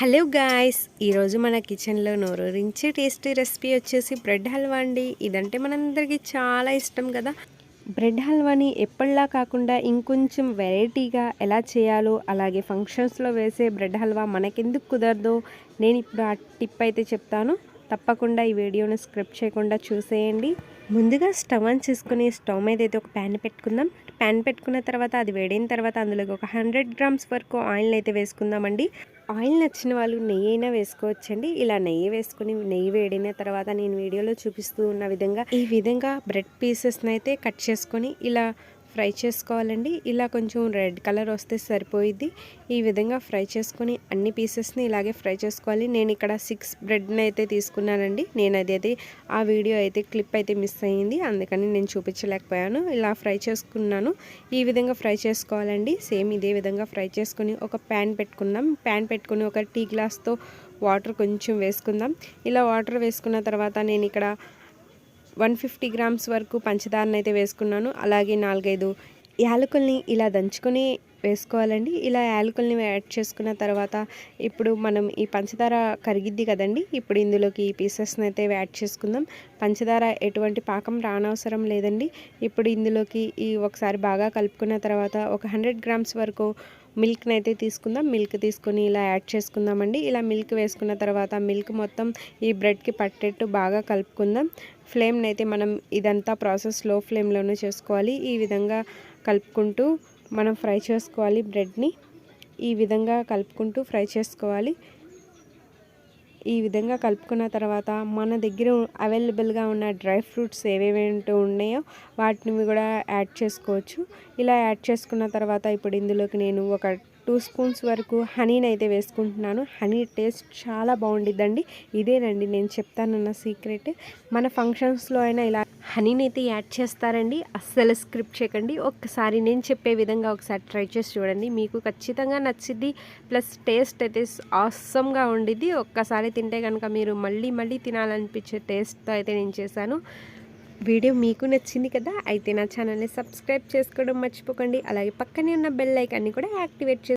Hello guys ఈరోజు మన కిచెన్లో నోరూరించే టేస్టీ రెసిపీ వచ్చేసి బ్రెడ్ హల్వా అండి. ఇదంటే మనందరికీ చాలా ఇష్టం కదా. బ్రెడ్ హల్వాని ఎప్పటిలా కాకుండా ఇంకొంచెం వెరైటీగా ఎలా చేయాలో అలాగే ఫంక్షన్స్లో వేసే బ్రెడ్ హల్వా మనకెందుకు కుదరదో నేను ఇప్పుడు ఆ టిప్ అయితే చెప్తాను. తప్పకుండా ఈ వీడియోని స్క్రిప్ట్ చేయకుండా చూసేయండి. ముందుగా స్టవ్ ఆన్ చేసుకుని స్టవ్ మీద అయితే ఒక ప్యాన్ పెట్టుకుందాం. ప్యాన్ పెట్టుకున్న తర్వాత అది వేడైన తర్వాత అందులోకి ఒక హండ్రెడ్ గ్రామ్స్ వరకు ఆయిల్ అయితే వేసుకుందామండి. ఆయిల్ నచ్చిన వాళ్ళు నెయ్యి అయినా వేసుకోవచ్చండి. ఇలా నెయ్యి వేసుకుని నెయ్యి వేడిన తర్వాత నేను వీడియోలో చూపిస్తూ ఉన్న విధంగా ఈ విధంగా బ్రెడ్ పీసెస్ని అయితే కట్ చేసుకొని ఇలా ఫ్రై చేసుకోవాలండి. ఇలా కొంచెం రెడ్ కలర్ వస్తే సరిపోయిద్ది. ఈ విధంగా ఫ్రై చేసుకొని అన్ని పీసెస్ని ఇలాగే ఫ్రై చేసుకోవాలి. నేను ఇక్కడ సిక్స్ బ్రెడ్ని అయితే తీసుకున్నానండి. నేను అదైతే ఆ వీడియో అయితే క్లిప్ అయితే మిస్ అయ్యింది. అందుకని నేను చూపించలేకపోయాను. ఇలా ఫ్రై చేసుకున్నాను. ఈ విధంగా ఫ్రై చేసుకోవాలండి. సేమ్ ఇదే విధంగా ఫ్రై చేసుకొని ఒక ప్యాన్ పెట్టుకుందాం. ప్యాన్ పెట్టుకుని ఒక టీ గ్లాస్తో వాటర్ కొంచెం వేసుకుందాం. ఇలా వాటర్ వేసుకున్న తర్వాత నేను ఇక్కడ వన్ ఫిఫ్టీ గ్రామ్స్ వరకు పంచదారని అయితే వేసుకున్నాను. అలాగే నాలుగైదు యాలకుల్ని ఇలా దంచుకొని వేసుకోవాలండి. ఇలా యాలకుల్ని యాడ్ చేసుకున్న తర్వాత ఇప్పుడు మనం ఈ పంచదార కరిగిద్ది కదండి. ఇప్పుడు ఇందులోకి ఈ పీసెస్ని అయితే యాడ్ చేసుకుందాం. పంచదార ఎటువంటి పాకం రానవసరం లేదండి. ఇప్పుడు ఇందులోకి ఈ ఒకసారి బాగా కలుపుకున్న తర్వాత ఒక హండ్రెడ్ గ్రామ్స్ వరకు మిల్క్ని అయితే తీసుకుందాం. మిల్క్ తీసుకొని ఇలా యాడ్ చేసుకుందామండి. ఇలా మిల్క్ వేసుకున్న తర్వాత మిల్క్ మొత్తం ఈ బ్రెడ్కి పట్టేట్టు బాగా కలుపుకుందాం. ఫ్లేమ్ని అయితే మనం ఇదంతా ప్రాసెస్లో ఫ్లేమ్లోనే చేసుకోవాలి. ఈ విధంగా కలుపుకుంటూ మనం ఫ్రై చేసుకోవాలి బ్రెడ్ని. ఈ విధంగా కలుపుకుంటూ ఫ్రై చేసుకోవాలి. ఈ విధంగా కలుపుకున్న తర్వాత మన దగ్గర అవైలబుల్గా ఉన్న డ్రై ఫ్రూట్స్ ఏవేవి ఉన్నాయో వాటిని కూడా యాడ్ చేసుకోవచ్చు. ఇలా యాడ్ చేసుకున్న తర్వాత ఇప్పుడు ఇందులోకి నేను ఒక టూ స్పూన్స్ వరకు హనీని అయితే వేసుకుంటున్నాను. హనీ టేస్ట్ చాలా బాగుండిద్దండి. ఇదేనండి నేను చెప్తానన్న సీక్రెట్. మన ఫంక్షన్స్లో అయినా ఇలా హనీని అయితే యాడ్ చేస్తారండి. అస్సలు స్క్రిప్ట్ చేయకండి. ఒక్కసారి నేను చెప్పే విధంగా ఒకసారి ట్రై చేసి చూడండి. మీకు ఖచ్చితంగా నచ్చిద్ది. ప్లస్ టేస్ట్ అయితే ఆసమ్గా ఉండిద్ది. ఒక్కసారి తింటే కనుక మీరు మళ్ళీ మళ్ళీ తినాలనిపించే టేస్ట్తో అయితే నేను చేశాను. వీడియో మీకు నచ్చింది కదా అయితే నా ఛానల్ని సబ్స్క్రైబ్ చేసుకోవడం మర్చిపోకండి. అలాగే పక్కనే ఉన్న బెల్ ఐకాన్ని కూడా యాక్టివేట్